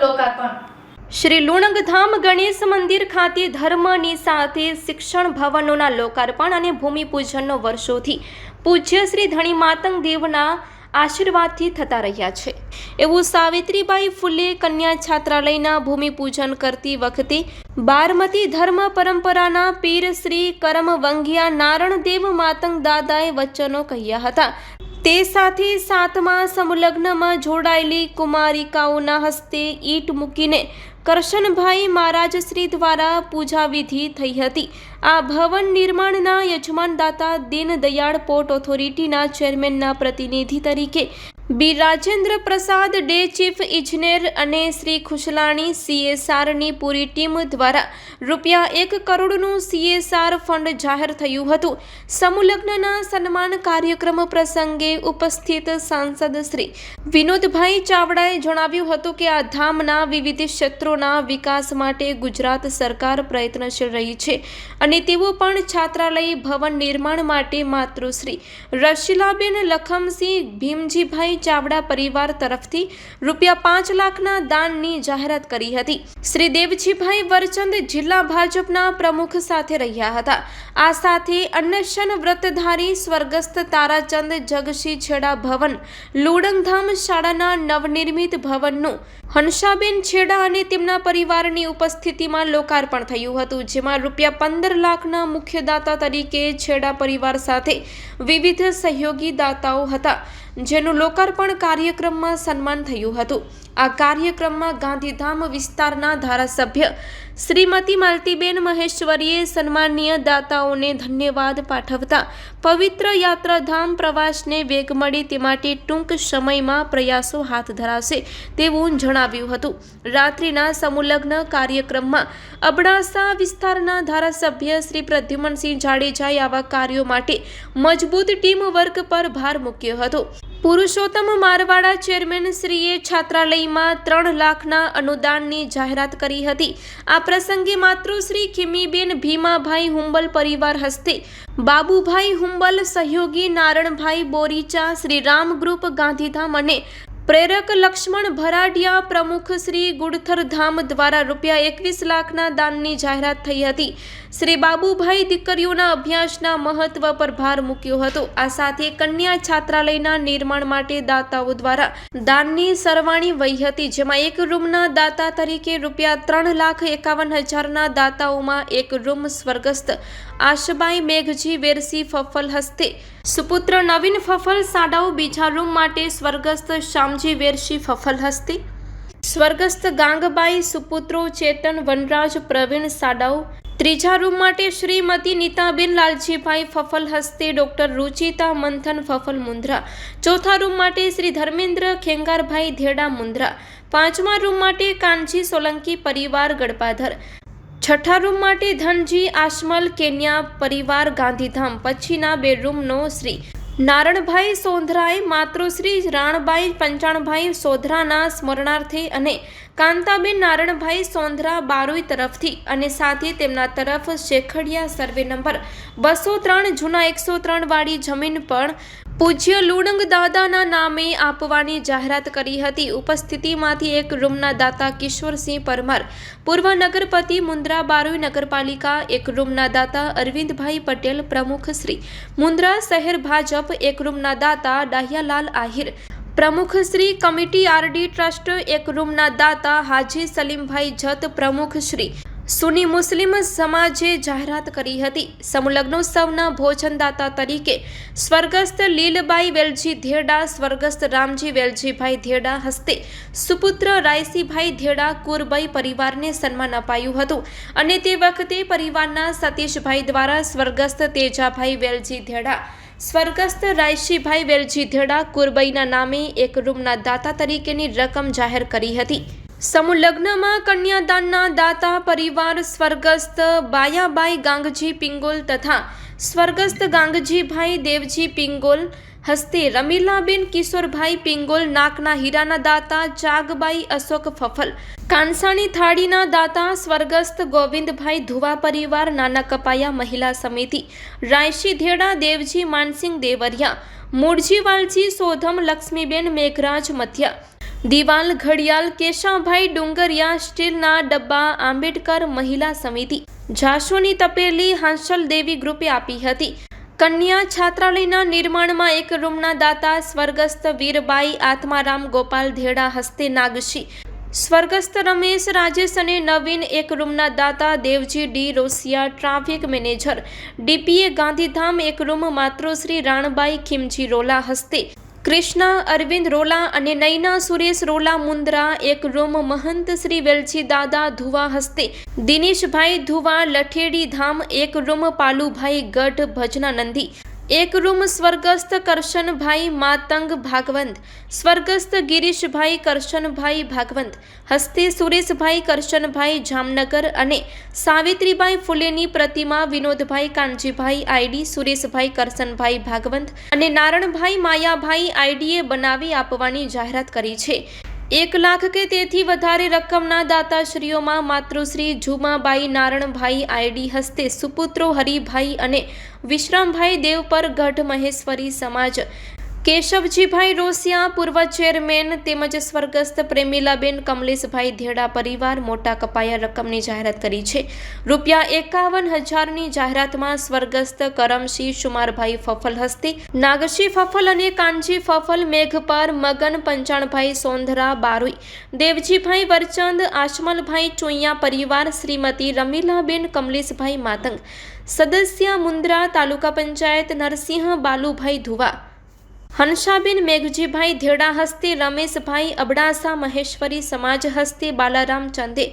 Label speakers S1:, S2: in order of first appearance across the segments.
S1: લોકાર્પણ
S2: શ્રી લુણંગધામ ગણેશ મંદિર ખાતે ધર્મની સાથે શિક્ષણ ભવનોના લોકાર્પણ અને ભૂમિપૂજનનો વર્ષોથી પૂજ્ય શ્રી ધણી માતંગ દેવના આશીર્વાદથી થતા રહ્યા છે. એવું સાવિત્રીબાઈ ફુલે કન્યા છાત્રાલયના ભૂમિપૂજન કરતી વખતે બારમતી ધર્મ પરંપરાના પીર શ્રી કરમ વંગિયા નારણદેવ માતંગ દાદાએ વચનો કહ્યા હતા. તે સાથે સાતમા સમલગ્નમાં જોડાયેલી કુમારિકાઓના હસ્તે ઈટ મૂકીને કરશનભાઈ મહારાજ શ્રી દ્વારા પૂજાવિધિ થઈ હતી. આ ભવન નિર્માણના યજમાનદાતા દીનદયાળ પોર્ટ ઓથોરિટીના ચેરમેનના પ્રતિનિધિ તરીકે બી રાજેન્દ્ર પ્રસાદ, ડે ચીફ ઇજનેર અને શ્રી ખુશલાણી સીએસઆરની પૂરી ટીમ દ્વારા રૂપિયા એક કરોડનું સીએસઆર ફંડ જાહેર થયું હતું. સમુલગ્નના સન્માન કાર્યક્રમ પ્રસંગે ઉપસ્થિત સાંસદ શ્રી વિનોદભાઈ ચાવડાએ જણાવ્યું હતું કે આ ધામના વિવિધ ક્ષેત્રોના વિકાસ માટે ગુજરાત સરકાર પ્રયત્નશીલ રહી છે અને તેઓ પણ છાત્રાલય ભવન નિર્માણ માટે માતૃશ્રી રશીલાબેન લખમસિંહ, ભીમજીભાઈ ચાવડા પરિવાર તરફથી રૂપિયા પાંચ લાખના દાનની જાહેરાત કરી હતી. શ્રી દેવજીભાઈ વરચંદ જિલ્લા ભાજપના પ્રમુખ સાથે રહ્યા હતા. આ સાથે અન્નશન વ્રતધારી સ્વર્ગસ્થ તારાચંદ જગશી છેડા ભવન, લુડંગધામ શાળાના નવનિર્મિત ભવનનું હંસાબેન છેડા અને તેમના પરિવારની ઉપસ્થિતિમાં લોકાર્પણ થયું હતું, જેમાં રૂપિયા પંદર લાખના મુખ્ય દાતા તરીકે છેડા પરિવાર સાથે વિવિધ સહયોગી દાતાઓ હતા, જેનું લોકાર્પણ કાર્યક્રમમાં સન્માન થયું હતું. આ કાર્યક્રમમાં ગાંધીધામ વિસ્તારના ધારાસભ્ય શ્રીમતી માલતીબેન મહેશ્વરીએ સન્માનીય દાતાઓને ધન્યવાદ પાઠવતા પવિત્ર યાત્રાધામ પ્રવાસને વેગ મળે તે માટે ટૂંક સમયમાં પ્રયાસો હાથ ધરાશે તેવું જણાવ્યું હતું. રાત્રિના સમુલગ્ન કાર્યક્રમમાં અબડાસા વિસ્તારના ધારાસભ્ય શ્રી પ્રદ્યુમનસિંહ જાડેજાએ આવા કાર્યો માટે મજબૂત ટીમ વર્ક પર ભાર મૂક્યો હતો. પુરુષોત્તમ મારવાડા ચેરમેન શ્રીએ છાત્રાલયમાં ત્રણ લાખના અનુદાનની જાહેરાત કરી હતી. આ પ્રસંગે માતૃશ્રી ખીમીબેન ભીમાભાઈ હુંબલ પરિવાર હસ્તે બાબુભાઈ હુંબલ, સહયોગી નારણભાઈ બોરીચા શ્રી રામ ગ્રુપ, ગાંધીધામ અને પ્રેરક લક્ષ્મણ ભરાડિયા પ્રમુખ શ્રી ગુડથરધામ દ્વારા રૂપિયા એકવીસ લાખના દાનની જાહેરાત થઈ હતી. શ્રી બાબુભાઈ દીકરીઓના અભ્યાસના મહત્વ પર ભાર મૂક્યો હતો. આ સાથે કન્યા છાત્રાલયના નિર્માણ માટે દાતાઓ દ્વારા દાનની સરવાણી વહી હતી, જેમાં એક રૂમના દાતા તરીકે રૂપિયા ત્રણ લાખ એકાવન હજારના દાતાઓમાં એક રૂમ સ્વર્ગસ્થ આશબાઈ મેઘજી વેરસી ફફલ હસ્તે સુપુત્ર નવીન ફફલ સાડાઉ બીજા રૂમ માટે સ્વર્ગસ્થ શ્યામજી વેરશી ફફલ હસ્તી. સ્વર્ગસ્થ ગાંગબાઈ, સુપુત્રો ચેતન, વનરાજ, પ્રવીણ સાડાઉ ત્રીજા રૂમ માટે શ્રીમતી નીતાબેન લાલજીભાઈ ફફલ હસ્તે ડૉક્ટર રુચિતા મંથન ફફલ મુંદ્રા. ચોથા રૂમ માટે શ્રી ધર્મેન્દ્ર ખેંગારભાઈ ધેડા મુંદ્રા. પાંચમા રૂમ માટે કાનજી સોલંકી પરિવાર ગડપાધર છઠ્ઠા રૂમ માટે ધનજી આશમલ કેન્યા પરિવાર, ગાંધીધામ. પછીના બે રૂમનો શ્રી નારણભાઈ સોંધરાએ માતૃશ્રી રાણબાઈ પંચાણભાઈ સોધરાના સ્મરણાર્થે અને કાંતાબેન નારણભાઈ સોંધરા બારોઈ તરફથી અને સાથે તેમના તરફ શેખડિયા સર્વે નંબર બસો ત્રણ જૂના એકસો ત્રણ વાળી જમીન પણ પૂજ્ય લુણંગ દાદાના નામે આપવાની જાહેરાત કરી હતી. ઉપસ્થિતિમાંથી એક રૂમના દાતા કિશોરસિંહ પરમાર, પૂર્વ નગરપતિ મુન્દ્રા બારોઈ નગરપાલિકા, એક રૂમના દાતા અરવિંદભાઈ પટેલ પ્રમુખ શ્રી, મુન્દ્રા શહેર ભાજપ, એક રૂમના દાતા ડાહ્યાલાલ આહિર, પ્રમુખ શ્રી કમિટી આરડી ટ્રસ્ટ, એક રૂમના દાતા હાજી સલીમભાઈ જત પ્રમુખ શ્રી સુની મુસ્લિમ સમાજે જાહેરાત કરી હતી. સમલગ્નોત્સવના ભોજનદાતા તરીકે સ્વર્ગસ્થ લીલબાઈ વેલજી ધેડા, સ્વર્ગસ્થ રામજી વેલજીભાઈ ધેડા હસ્તે સુપુત્ર રાયસીભાઈ ધેડા કુરબાઈ પરિવારને સન્માન અપાયું હતું અને તે વખતે પરિવારના સતીશભાઈ દ્વારા સ્વર્ગસ્થ તેજાભાઈ વેલજી ધેડા, સ્વર્ગસ્થ રાયશીભાઈ વેલજી ધેડા કુરબઈના નામે એક રૂમના દાતા તરીકેની રકમ જાહેર કરી હતી. સમૂહ લગ્નમાં કન્યાદાનના દાતા પરિવાર સ્વર્ગસ્થ બાયાબાઈ ગાંગજી પિંગોલ તથા સ્વર્ગસ્થ ગાંગજીભાઈ દેવજી પિંગોલ, હસ્તે રમીલાબેન કિશોરભાઈ પિંગોલ, નાકના હીરાના દાતા ચાગબાઈ અશોક ફફલ કાંસાણી થાળીના દાતા સ્વર્ગસ્થ ગોવિંદભાઈ ધુવા પરિવાર, નાના કપાયા મહિલા સમિતિ, રાયશી ધેડા, દેવજી માનસિંહ દેવરિયા, મૂળજી વાલજી સોધમ, લક્ષ્મીબેન મેઘરાજ મથિયા દિવાલ ઘડિયાળ કેશાભાઈ ડુંગરિયા સ્ટીલના ડબ્બા આંબેડકર મહિલા સમિતિ. જાસુની તપેલી હાંસલ દેવી ગ્રુપે આપી હતી. કન્યા છાત્રાલયના નિર્માણમાં એક રૂમના દાતા સ્વર્ગસ્થ વીરબાઈ આત્મારામ ગોપાલ ધેડા હસ્તે નાગશી. સ્વર્ગસ્થ રમેશ રાજેશ અને નવીન એક રૂમના દાતા Devji D Rosiya traffic manager. DPA Gandhidham એક રૂમ માતૃશ્રી રાણબાઈ ખીમજી રોલા હસ્તે. કૃષ્ણા, અરવિંદ રોલા અને નૈના સુરેશ રોલા મુંદ્રા, એક રૂમ મહંત શ્રી વેલજી દાદા ધુવા હસ્તે, દિનેશભાઈ ધુવા લઠેડી ધામ, એક રૂમ પાલુભાઈ ગઢ ભજનાનંદી એક રૂમ સ્વર્ગસ્થ કરશનભાઈ માતંગ ભાગવંત, સ્વર્ગસ્થ ગિરીશભાઈ કરશનભાઈ ભાગવંત, હસ્તે સુરેશભાઈ કરશનભાઈ જામનગર અને સાવિત્રીબાઈ ફુલેની પ્રતિમા વિનોદભાઈ કાનજીભાઈ આઈડી, સુરેશભાઈ કરશનભાઈ ભાગવંત અને નારણભાઈ માયાભાઈ આઈડીએ બનાવી આપવાની જાહેરાત કરી છે. એક લાખ કે તેથી વધારે રકમના દાતાશ્રીઓમાં માતૃશ્રી ઝુમાબાઈ નારણભાઈ આઈડી હસ્તે સુપુત્રો હરિભાઈ અને વિશ્રામભાઈ દેવપર ગઢ મહેશ્વરી સમાજ કેશવજીભાઈ રોસિયા, પૂર્વ ચેરમેન તેમજ સ્વર્ગસ્થ પ્રેમીલાબેન કમલેશભાઈ ધેડા પરિવાર મોટા કપાયા રકમની જાહેરાત કરી છે. રૂપિયા એકાવન હજારની જાહેરાતમાં સ્વર્ગસ્થ કરમસિંહ સુમારભાઈ ફફલ હસ્તે નાગશી ફફલ અને કાનજી ફફલ, મેઘપર, મગન પંચાણભાઈ સોંધરા, બારોઈ, દેવજીભાઈ વરચંદ, આશમલભાઈ ચોઈયા પરિવાર, શ્રીમતી રમીલાબેન કમલેશભાઈ માતંગ, સદસ્ય મુન્દ્રા તાલુકા પંચાયત નરસિંહ બાલુભાઈ ધુવા હંસાબેન મેઘજીભાઈ ધેડા હસ્તે રમેશભાઈ અબડાસા મહેશ્વરી સમાજ હસ્તે બાલારામ ચંદે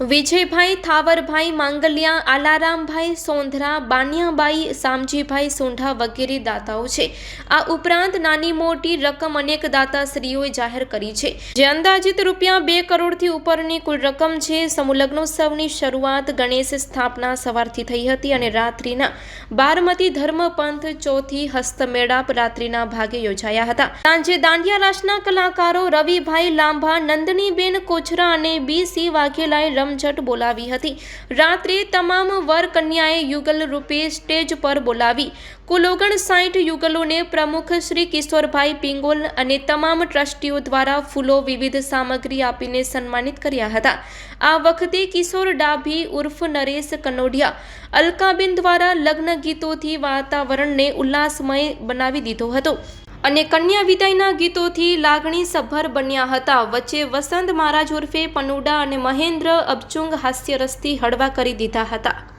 S2: વિજયભાઈ થાવરભાઈ, માંગલિયા, આલારામભાઈ, સોંધરા, બાનિયાબાઈ, સામજીભાઈ, સોંઢા વગેરે દાતાઓ છે. આ ઉપરાંત નાની મોટી રકમ અનેક દાતાશ્રીઓએ જાહેર કરી છે. જે અંદાજિત રૂપિયા બે કરોડથી ઉપરની કુલ રકમ છે. સમૂહલગ્નોત્સવની શરૂઆત ગણેશ સ્થાપના સવારથી થઈ હતી અને રાત્રિના બારમતી ધર્મપંથ ચોથી હસ્તમેળાપ રાત્રિના ભાગે યોજાયા હતા. સાંજે દાંડિયા રાસના કલાકારો રવિભાઈ લાંભા, નંદનીબેન કોચરા અને બી સી વાઘેલાએ રમઝટ બોલાવી હતી. રાત્રે તમામ વર કન્યાએ યુગલ રૂપે સ્ટેજ પર બોલાવી. કુલ ઓગણસાઠ યુગલોને પ્રમુખ શ્રી કિશોરભાઈ પિંગોલ અને તમામ ટ્રસ્ટીઓ દ્વારા ફૂલો વિવિધ સામગ્રી આપીને સન્માનિત કર્યા હતા. આ વખતે કિશોર ડાભી ઉર્ફ નરેશ કનોડિયા, અલકાબેન દ્વારા લગ્ન ગીતોથી વાતાવરણને ઉલ્લાસમય બનાવી દીધો હતો. અને કન્યા વિદાયના ગીતોથી લાગણી સભર બન્યા હતા. વચ્ચે વસંત મહારાજ ઉર્ફે પનુડા અને મહેન્દ્ર અબચુંગ હાસ્યરસથી હળવા કરી દીધા હતા.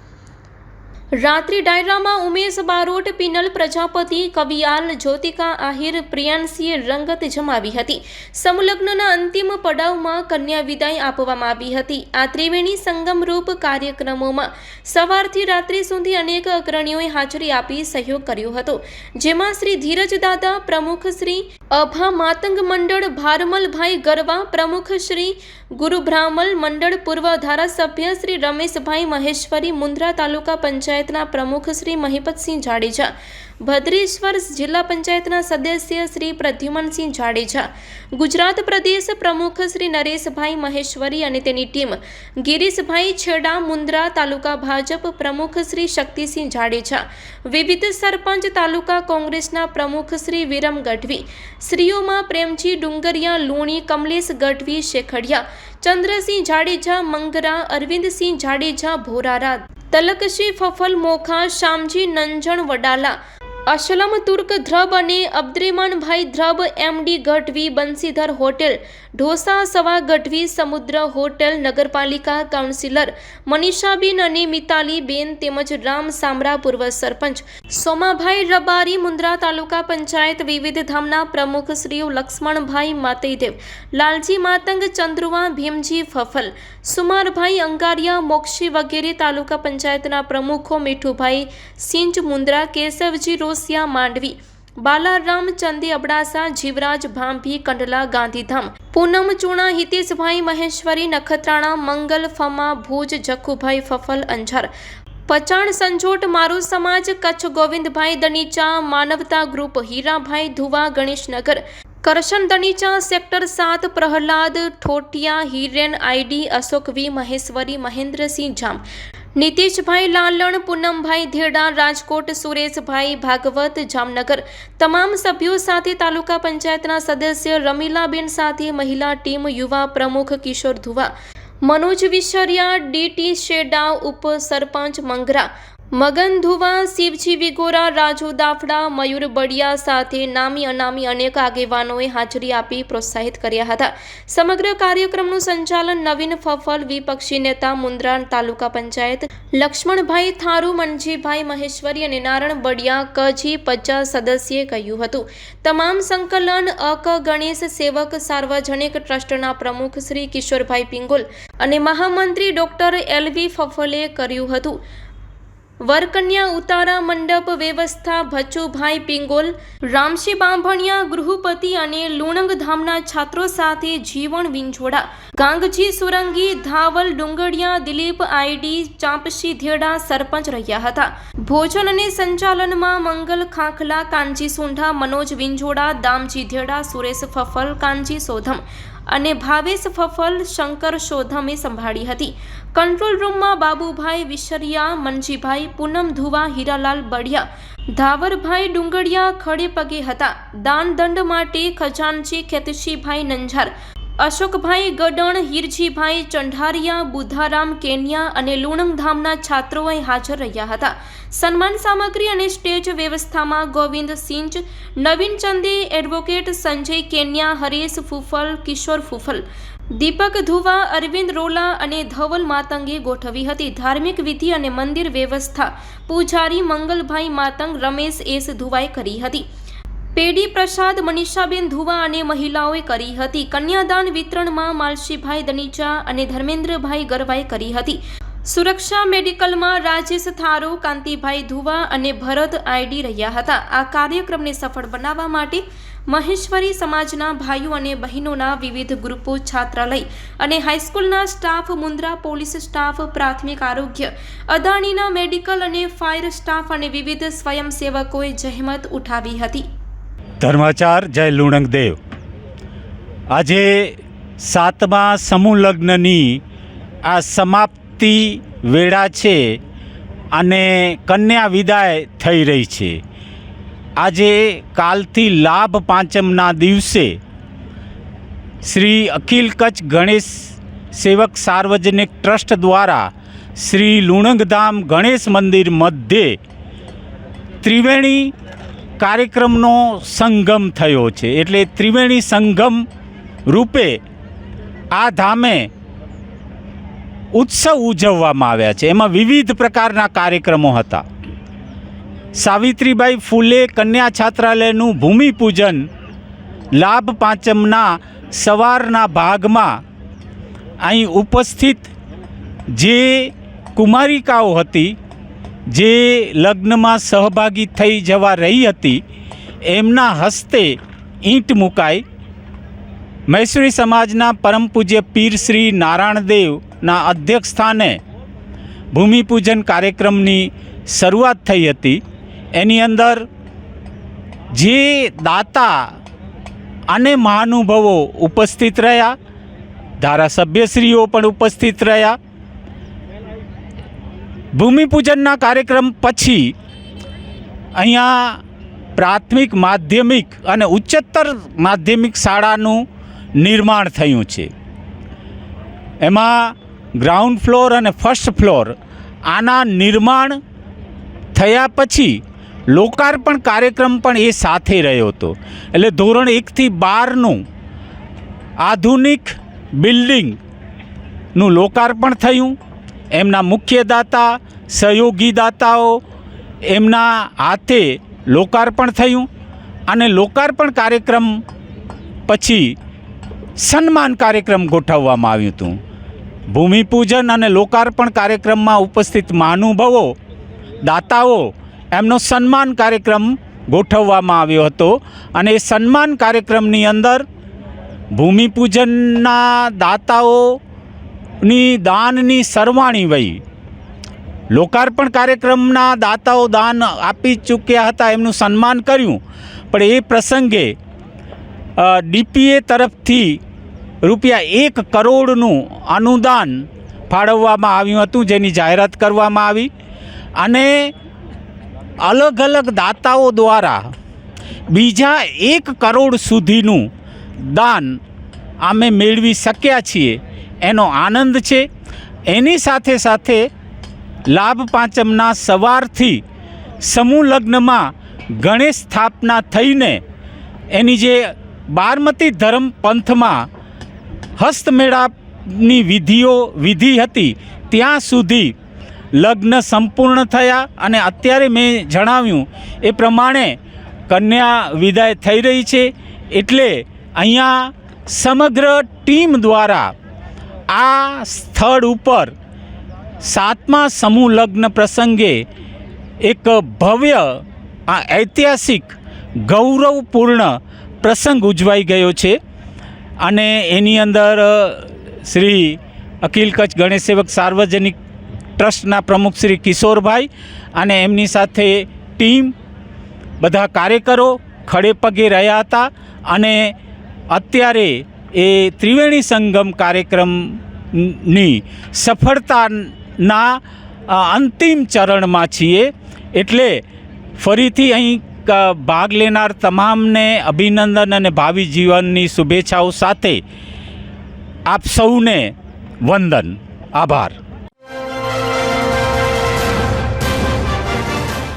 S2: રાત્રિ ડાયરામાં ઉમેશ બારોટ, પિનલ પ્રજાપતિ કવિયાલ જ્યોતિકા, આહિર પ્રિયાંશીએ રંગત જમાવી હતી. સમલગ્નના અંતિમ પડાવમાં કન્યા વિદાય આપવામાં આવી હતી. આ ત્રિવેણી સંગમરૂપ કાર્યક્રમોમાં સવારથી રાત્રિ સુધી અનેક અગ્રણીઓએ હાજરી આપી સહયોગ કર્યો હતો. જેમાં શ્રી ધીરજ દાદા પ્રમુખ શ્રી અભા માતંગ મંડળ ભારમલભાઈ ગરવા પ્રમુખ શ્રી ગુરુ બ્રાહ્મલ મંડળ પૂર્વ ધારાસભ્ય શ્રી રમેશભાઈ મહેશ્વરી મુન્દ્રા તાલુકા પંચાયતના પ્રમુખ શ્રી મહિપતસિંહ જાડેજા ભદ્રેશ્વર જિલ્લા પંચાયતના સદસ્ય શ્રી પ્રદ્યુમનસિંહ જાડેજા, ગુજરાત પ્રદેશ પ્રમુખ શ્રી નરેશભાઈ મહેશ્વરી અને તેની ટીમ ગિરીશભાઈ છેડા, મુન્દ્રા તાલુકા ભાજપ પ્રમુખ શ્રી શક્તિસિંહ જાડેજા, વિવિધ સરપંચ તાલુકા કોંગ્રેસના પ્રમુખ શ્રી વિરમ ગઢવી, શ્રીઓમાં પ્રેમજી ડુંગરિયા, લુણી કમલેશ ગઢવી, શેખડિયા, ચંદ્રસિંહ જાડેજા, મંગરા, અરવિંદસિંહ જાડેજા ભોરારા તલકશી, ફફલ મોખા શામજી નંજણ વડાલા અસલમ તુર્ક ધ્રબ અને અબ્દ્રેમાનભાઈ ધ્રબ એમડી ગઢવી બંસીધર હોટેલ ઢોસા, સવા ગઢવી, સમુદ્ર હોટેલ, નગરપાલિકા કાઉન્સિલર મનીષાબેન અને મિતાલીબેન તેમજ રામ સામરા પૂર્વ સરપંચ સોમાભાઈ રબારી, મુન્દ્રા તાલુકા પંચાયત વિવિધ ધામના પ્રમુખ શ્રીઓ લક્ષ્મણભાઈ માતૈદેવ, લાલજી માતંગ, ચંદ્રુવા ભીમજી ફફલ, સુમારભાઈ અંગારિયા, મોક્ષી વગેરે તાલુકા પંચાયતના પ્રમુખો મીઠુભાઈ સિંચ મુન્દ્રા કેશવજી રોસિયા માંડવી બાલારામ ચંદી અબડાસા, જીવરાજ ભાંભી, કંડલા, ગાંધીધામ, પૂનમ ચૂણા, હિતેશભાઈ મહેશ્વરી, નખત્રાણા, મંગલ ફમા, ભુજ, જખુભાઈ ફફલ, અંજાર, પચાણ સંજોટ, મારું સમાજ, કચ્છ ગોવિંદભાઈ દનીચા, માનવતા ગ્રુપ, હીરાભાઈ ધુવા, ગણેશનગર, કરશન દનીચા, સેક્ટર સાત, પ્રહલાદ, ઠોટિયા, હિરેન આઈડી, અશોક વી, મહેશ્વરી, મહેન્દ્રસિંહ જામ નીતિશભાઈ લાલણ, પૂનમભાઈ ધેડા, રાજકોટ સુરેશભાઈ ભાગવત, જામનગર. તમામ સભ્યો સાથે તાલુકા પંચાયતના સદસ્ય રમીલાબેન સાથે મહિલા ટીમ યુવા પ્રમુખ કિશોર ધુવા. મનોજ વિશરિયા ડીટી શેડા ઉપ સરપંચ મંગરા. મગન ધુવા શિવજી વિગોરા, રાજુ દાફડા, મયુર બડિયા સાથે નામી અનામી અનેક આગેવાનોએ હાજરી આપી પ્રોત્સાહિત કર્યા હતા. સમગ્ર કાર્યક્રમનું સંચાલન નવીન ફફલ વિપક્ષી નેતા મુન્દ્રા તાલુકા પંચાયત, લક્ષ્મણભાઈ થારુ, મનજીભાઈ મહેશ્વરી અને નારણ બડિયા કજી પચાસ સદસ્યે કહ્યું હતું. તમામ સંકલન, અક, ગણેશ સેવક, સાર્વજનિક ટ્રસ્ટના પ્રમુખ શ્રી કિશોરભાઈ પિંગોલ અને મહામંત્રી ડોક્ટર એલવી ફફલે કર્યું હતું. વરકન્યા ઉતારા મંડપ વ્યવસ્થા ભચુભાઈ પિંગોલ, રામશી બાંભણિયા ગૃહપતિ અને લુણંગ ધામના છાત્રો સાથે જીવન વિંછોડા. ગાંગજી સુરંગી, ધાવલ ડુંગડિયા દિલીપ આઈડી, ચાંપશી ધેડા સરપંચ રહ્યા હતા. ભોજન અને સંચાલનમાં મંગલ ખાખલા, કાનજી સુંઢા, મનોજ વિંછોડા, દામજી ધેડા, સુરેશ ફફલ, કાનજી સોધમ. અને ભાવેશ ફફલ શંકર શોધમે સંભાળી હતી. કંટ્રોલ રૂમમાં બાબુભાઈ વિશરિયા, મનજીભાઈ, પૂનમ ધુવા, હીરાલાલ બઢિયા, ધાવરભાઈ ડુંગડિયા ખડે પગે હતા. દાન દંડ માટે ખજાનચી ખેતશીભાઈ નંજાર અશોકભાઈ ગડણ, હિરજીભાઈ ચંઢારિયા બુધારામ કેન્યા અને લુણંગધામના છાત્રોએ હાજર રહ્યા હતા. સન્માન સામગ્રી અને સ્ટેજ વ્યવસ્થામાં ગોવિંદ સિંચ, નવીન ચંદે, એડવોકેટ સંજય કેન્યા, હરેશ ફૂફલ, કિશોર ફૂફલ, દીપક ધુવા, અરવિંદ રોલા અને ધવલ માતંગે ગોઠવી હતી. ધાર્મિક વિધિ અને મંદિર વ્યવસ્થા, પૂજારી મંગલભાઈ માતંગ, રમેશ એસ ધુવાએ કરી હતી. પેઢી પ્રસાદ, મનીષાબેન ધુવા અને મહિલાઓએ કરી હતી. કન્યાદાન વિતરણમાં માલશીભાઈ દનીચા અને ધર્મેન્દ્રભાઈ ગરવાએ કરી હતી. સુરક્ષા મેડિકલમાં રાજેશ થારો, કાંતિભાઈ ધુવા અને ભરત આઈડી રહ્યા હતા. આ કાર્યક્રમને સફળ બનાવવા માટે મહેશ્વરી સમાજના ભાઈઓ અને બહેનોના વિવિધ ગ્રુપો છાત્રાલય અને હાઈસ્કૂલના સ્ટાફ મુન્દ્રા પોલીસ સ્ટાફ, પ્રાથમિક આરોગ્ય, અદાણીના મેડિકલ અને ફાયર સ્ટાફ અને વિવિધ સ્વયંસેવકોએ જહેમત ઉઠાવી હતી.
S1: ધર્માચાર, જય લુણંગદેવ આજે સાતમા સમૂહ લગ્નની આ સમાપ્તિ વેળા છે અને કન્યા વિદાય થઈ રહી છે. આજે કાલથી લાભ પાંચમના દિવસે શ્રી અખિલ કચ્છ ગણેશ સેવક સાર્વજનિક ટ્રસ્ટ દ્વારા શ્રી લુણંગધામ ગણેશ મંદિર મધ્યે ત્રિવેણી કાર્યક્રમનો સંગમ થયો છે. એટલે ત્રિવેણી સંગમ રૂપે આ ધામે ઉત્સવ ઉજવવામાં આવ્યા છે. એમાં વિવિધ પ્રકારના કાર્યક્રમો હતા. સાવિત્રીબાઈ ફૂલે કન્યા છાત્રાલયનું ભૂમિપૂજન લાભ પાંચમના સવારના ભાગમાં અહીં ઉપસ્થિત જે કુમારિકાઓ હતી જે લગ્નમાં સહભાગી થઈ જવા રહી હતી, એમના હસ્તે ઈંટ મુકાઈ મૈસૂરી સમાજના પરમ પૂજ્ય પીર શ્રી નારાયણદેવના અધ્યક્ષ સ્થાને ભૂમિપૂજન કાર્યક્રમની શરૂઆત થઈ હતી. એની અંદર જે દાતા અને મહાનુભાવો ઉપસ્થિત રહ્યા, ધારાસભ્યશ્રીઓ પણ ઉપસ્થિત રહ્યા ભૂમિપૂજનના કાર્યક્રમ પછી અહીંયા પ્રાથમિક, માધ્યમિક અને ઉચ્ચતર માધ્યમિક શાળાનું નિર્માણ થયું છે. એમાં ગ્રાઉન્ડ ફ્લોર અને ફર્સ્ટ ફ્લોર આના નિર્માણ થયા પછી લોકાર્પણ કાર્યક્રમ પણ એ સાથે રહ્યો હતો. એટલે ધોરણ એકથી બારનું આધુનિક બિલ્ડિંગનું લોકાર્પણ થયું. એમના મુખ્ય દાતા સહયોગી દાતાઓ એમના હાથે લોકાર્પણ થયું અને લોકાર્પણ કાર્યક્રમ પછી સન્માન કાર્યક્રમ ગોઠવવામાં આવ્યું હતું. ભૂમિપૂજન અને લોકાર્પણ કાર્યક્રમમાં ઉપસ્થિત મહાનુભાવો, દાતાઓ એમનો સન્માન કાર્યક્રમ ગોઠવવામાં આવ્યો હતો અને એ સન્માન કાર્યક્રમની અંદર ભૂમિપૂજનના દાતાઓની દાનની સરવાણી વહી. લોકાર્પણ કાર્યક્રમના દાતાઓ દાન આપી ચૂક્યા હતા, એમનું સન્માન કર્યું. પણ એ પ્રસંગે ડીપીએ તરફથી રૂપિયા એક કરોડનું અનુદાન ફાળવવામાં આવ્યું હતું, જેની જાહેરાત કરવામાં આવી. અને અલગ અલગ દાતાઓ દ્વારા બીજા એક કરોડ સુધીનું દાન અમે મેળવી શક્યા છીએ. એનો આનંદ છે. એની સાથે સાથે લાભ પાંચમના સવારથી સમૂહ લગ્નમાં ગણેશ સ્થાપના થઈને એની જે બારમતી ધર્મ પંથમાં હસ્તમેળાપની વિધિઓ વિધિ હતી, ત્યાં સુધી લગ્ન સંપૂર્ણ થયા અને અત્યારે મેં જણાવ્યું, એ પ્રમાણે કન્યા વિદાય થઈ રહી છે. એટલે અહીંયા સમગ્ર ટીમ દ્વારા આ સ્થળ ઉપર સાતમા સમૂહ લગ્ન પ્રસંગે એક ભવ્ય, આ ઐતિહાસિક, ગૌરવપૂર્ણ પ્રસંગ ઉજવાઈ ગયો છે. અને એની અંદર શ્રી અખિલ કચ્છ ગણેશ સેવક સાર્વજનિક ટ્રસ્ટના પ્રમુખ શ્રી કિશોરભાઈ અને એમની સાથે ટીમ, બધા કાર્યકરો ખડે પગે રહ્યા હતા. અને અત્યારે એ ત્રિવેણી સંગમ કાર્યક્રમની સફળતાના અંતિમ ચરણમાં છીએ. એટલે ફરીથી અહીં ભાગ લેનાર તમામને અભિનંદન અને ભાવિ જીવનની શુભેચ્છાઓ સાથે આપ સૌને વંદન. આભાર.